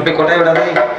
தப்பி கொட்டை விடாதே.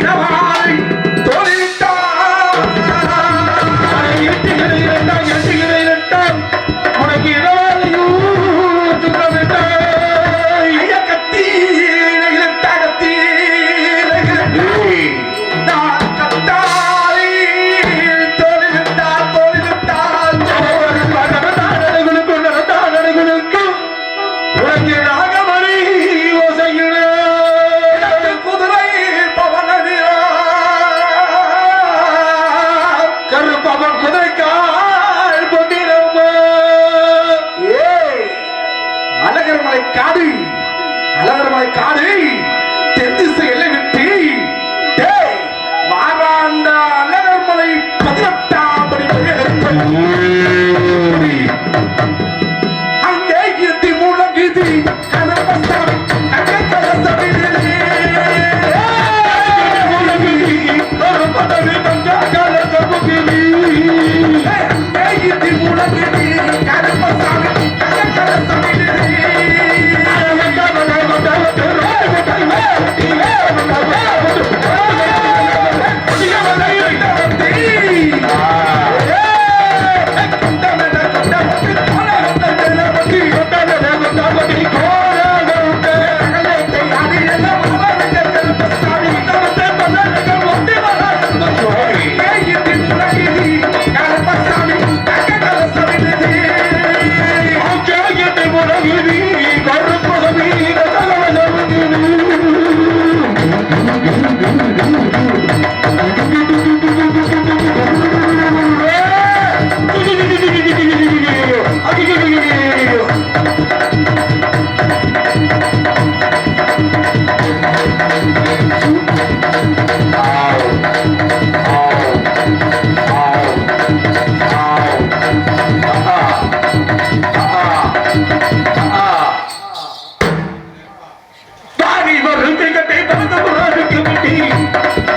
Come on. বাবার খোদাই கடந்த மாறுக்கு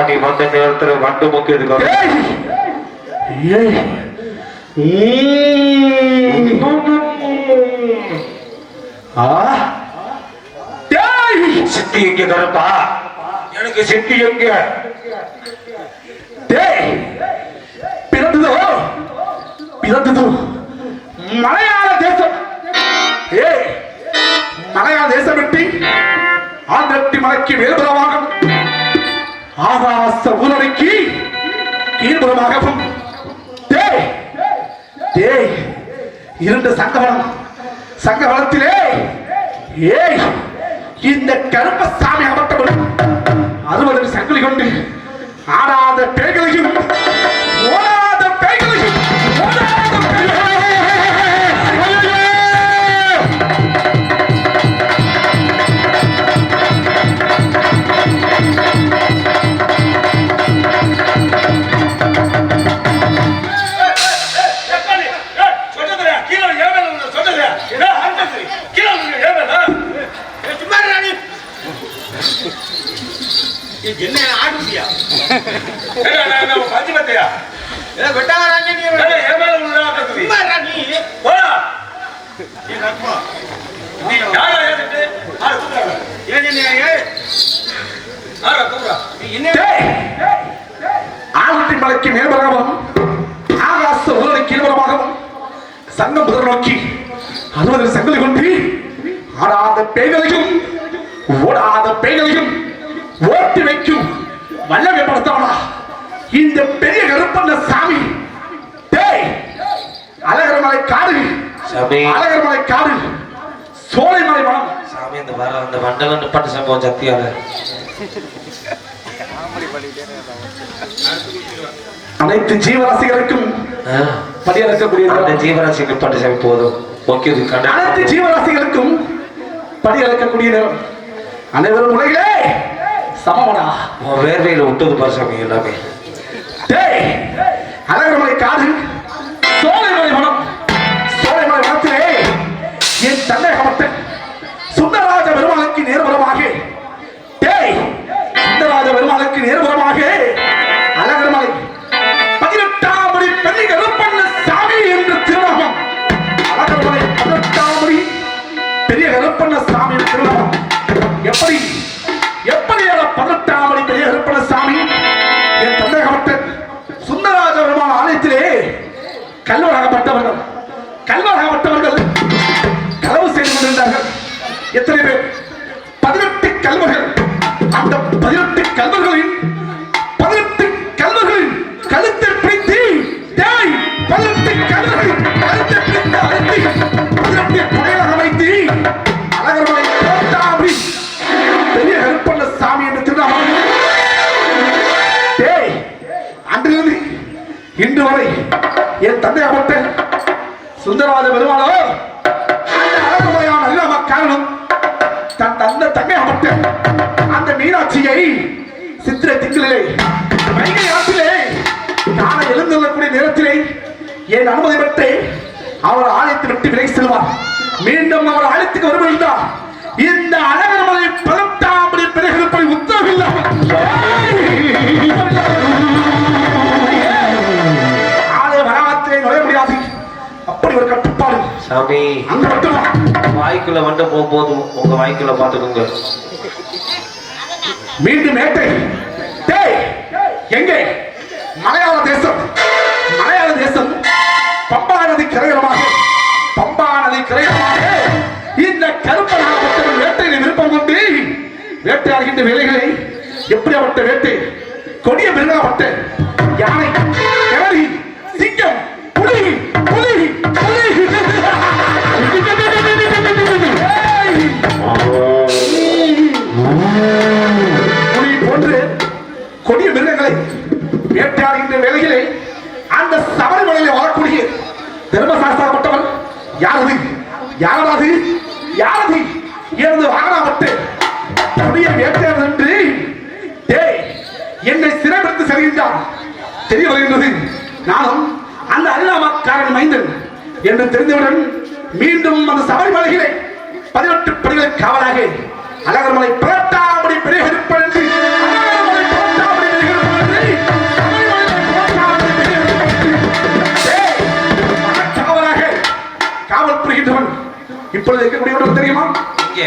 கருப்பாட்டி வந்த நேரத்துல வண்டு ஆ? டேய் சித்தி எங்க கருப்பா? எனக்கு சித்தி எங்க? பிறந்ததோ? பிறந்ததோ? மலையாள தேசம்! ஏய்! மலையாள தேசம் விட்டு ஆந்திரத்தி மலைக்கு மேல்புறமாகவும் ஆகாச ஊரடைக்கு கீழ்புறமாகவும். டேய் டேய் இருந்த சங்கவனம் சங்கவனத்திலே ஏய் இந்த கருப்பசாமி அமர்த்தப்படும் அறுபது சங்கிலி கொண்டு ஆடாத பேய்களையும் என்ன டேய் ஆலட்டி மலைக்கு மேல்புறமாகவும் ஆகாச ஊரடை கீழ்புறமாகவும் சங்கம் புதர் நோக்கி அறுபது சங்கிலி கொண்டு ஆடாத பேய்களையும் ஓடாத பேய்களையும் ஓட்டி வைக்கும் வல்லமை படுத்தவனா? இந்த பெரிய கருப்பண்ண சாமி. டேய் அழகர்மலை காடு. சாமி. அழகர்மலை காடு. சோலைமலை வனம். சாமி இந்த வர அந்த வண்டவன் நிப்பாட்டு சம்பவம் சத்தியால அனைத்து ஜீவராசிகளுக்கும் படியளக்கக்கூடிய அந்த ஜீவராசி நிப்பாட்டு சாமி போதும். ஓகே அனைத்து ஜீவராசிகளுக்கும் படியளக்கக்கூடிய நேரம். அனைவரும் உலகிலே சமமடா. உன் வேர்வையில விட்டது பாரு சாமி எல்லாமே. டேய் அழகர்மலை காடு சோலைமலை வனம் சோலைமலை வனத்திலே என் தந்தை கமத்தன் எத்தனை பேர்? பதினெட்டு கல்வர்கள். அந்த பதினெட்டு கல்வர்களின் பதினெட்டு கல்வர்களின் கழுத்தை பிடித்து தேய் பதினெட்டு கல்வர்களின் கழுத்தை பிடித்து அழைத்து பதினெட்டு புனையாக வைத்து அழகர்களை கோட்டாபி பெரிய கருப்பண்ண சாமி என்று திருநாமம். டேய் அன்றிலிருந்து இன்று வரை என் தந்தை அமர்த்த சுந்தரவாத பெருமாளோ அந்த மீனாட்சியை சித்திரை திங்களிலே வைகை ஆற்றிலே காண எழுந்துள்ளக்கூடிய நேரத்திலே என் அனுமதி பெற்று அவர் ஆலயத்தை விட்டு விலகி செல்வார். மீண்டும் அவர் ஆலயத்துக்கு வருவதில்தான் இந்த அழகர்மலை பதினெட்டாம் பிறகு கட்டுப்பாடு. சாமி வாய்க்குள்ள வந்து போகும்போது உங்க வாய்க்குள்ள பாத்துக்கோங்க மீண்டும் வேட்டை டேய் எங்கே? மலையாள தேசம். மலையாள தேசம் பம்பா நதி கரையோரமாக பம்பா நதி கரையோரமாக இந்த கருப்பனாகப்பட்ட வேட்டையில் விருப்பம் கொண்டு வேட்டையாடுகின்ற வேலைகளை அவட்ட வேட்டை? கொடிய மிருகப்பட்ட யானை. தர்மசாஸ்திரப்பட்டவன் யாரது? யாரது? யாரது? எனது வாகனப்பட்டு தன்னுடைய வேட்டையாடு என்று டேய் என்னை சிறைப்படுத்தி செல்கின்றான். தெரிய வருகின்றது. நானும் அந்த அல்லாமக்காரன் மைந்தன் என்று தெரிந்தவுடன் மீண்டும் அந்த சபரிமலைகளை பதினெட்டு படிகளை காவலாக அழகர்மலை பிரட்டாபடி பெரிய என்று இப்பொழுது இருக்கக்கூடியவன் தெரியுமா? இங்க.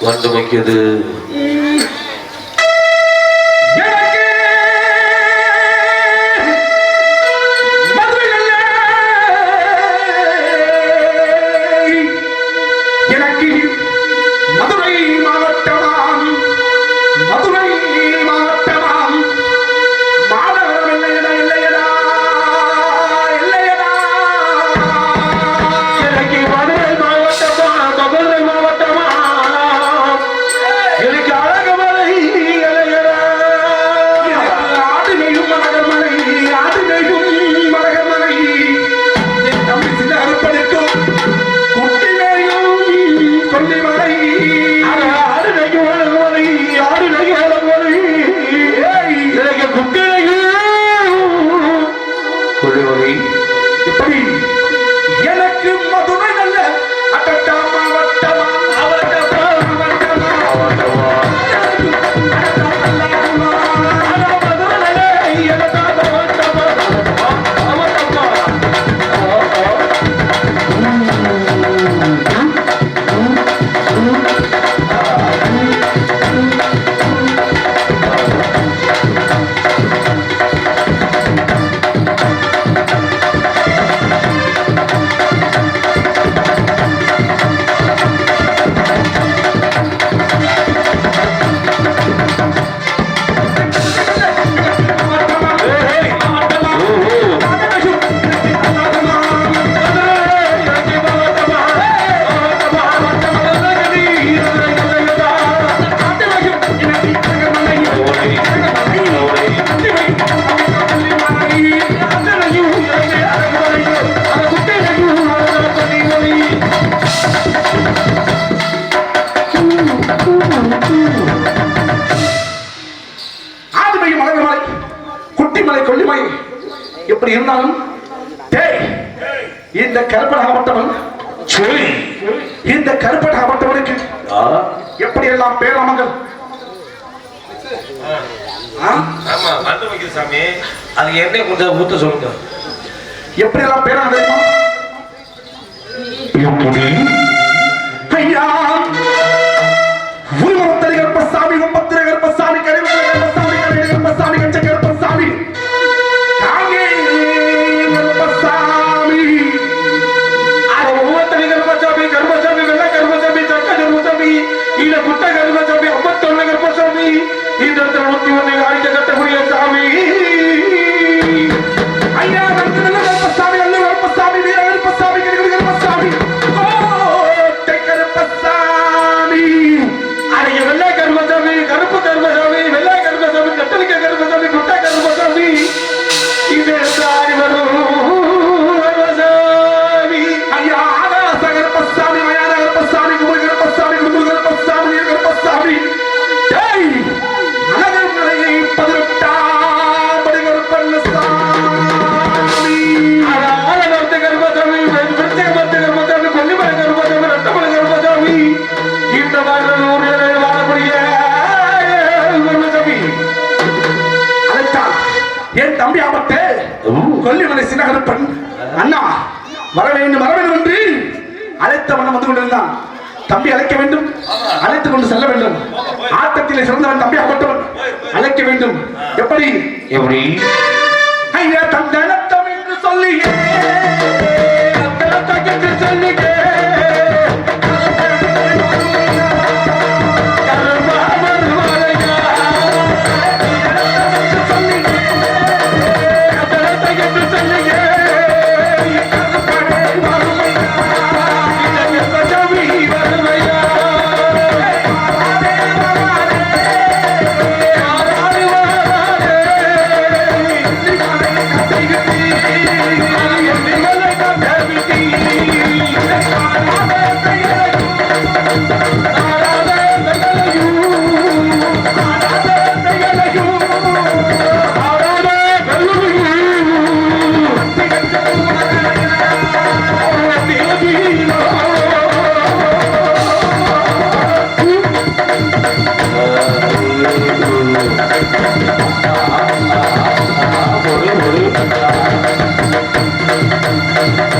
வந்து வைக்கிறது இந்த கருப்பனாகப்பட்டவன் சரி. இந்த கருப்பனாகப்பட்டவனுக்கு எப்படி எல்லாம் பேராமங்கள்? ஆ? ஆமா வந்து சாமி அது எண்ணெய் கொஞ்சம் ஊத்த சொல்லுங்க. எப்படி எல்லாம் பேராக தெரியுமா ஐயா உருவத்தரி தம்பி அழைக்க வேண்டும். அழைத்துக் கொண்டு செல்ல வேண்டும். ஆட்டத்திலே சிறந்தவன் தம்பி ஆபட்டவன் அழைக்க வேண்டும். எப்படி? எப்படி? ஐயா தந்தனத்தம் என்று சொல்லியே. தந்தனத்தம்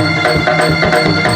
தம்பி